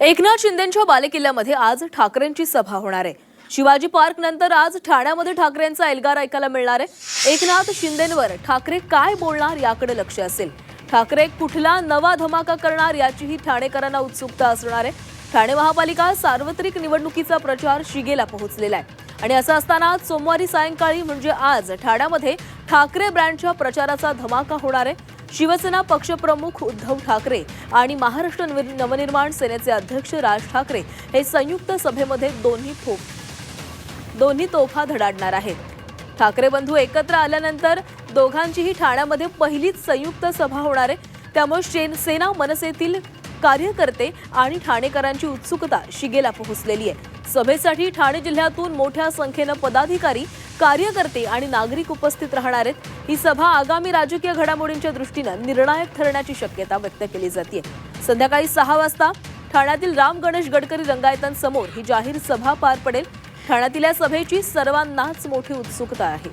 एकनाथ शिंदेच्या बालेकिल्ल्यामध्ये आज ठाकरेंची सभा होणार आहे. शिवाजी पार्क नंतर आज ठाण्यामध्ये ठाकरेंचा एल्गार ऐकायला मिळणार आहे. एकनाथ शिंदेंवर ठाकरे काय बोलणार याकडे लक्ष असेल. ठाकरे कुठला नवा धमाका करणार याचीही ठाणेकरांना उत्सुकता असणार आहे. ठाणे महापालिका सार्वत्रिक निवडणुकीचा प्रचार शिगेला पोहोचलेला आहे. आणि असं असताना आज सोमवारी सायंकाळी म्हणजे आज ठाण्यामध्ये ठाकरे ब्रँडच्या प्रचाराचा धमाका होणार आहे. शिवसेना पक्षप्रमुख उद्धव ठाकरे आणि महाराष्ट्र नवनिर्माण सेनेचे अध्यक्ष राज ठाकरे हे संयुक्त सभेमध्ये दोन्ही दोन्ही तोफा धडाडणार आहेत. ठाकरे बंधू एकत्र आल्यानंतर दोघांचीही ठाण्यामध्ये पहिलीच संयुक्त सभा होणार आहे. त्यामुळे शेन- सेना मनसेतील कार्यकर्ते आणि ठाणेकरांची उत्सुकता शिगेला पोहोचलेली आहे. सभेसाठी ठाणे जिल्ह्यातून मोठ्या संख्येनं पदाधिकारी कार्यकर्ते आणि नागरिक उपस्थित राहणार आहेत. ही सभा आगामी राजकीय घडामोडींच्या दृष्टीनं निर्णायक ठरण्याची शक्यता व्यक्त केली जाते संध्याकाळी सहा वाजता ठाण्यातील राम गणेश गडकरी रंगायतांसमोर ही जाहीर सभा पार पडेल. ठाण्यातील या सभेची सर्वांनाच मोठी उत्सुकता आहे.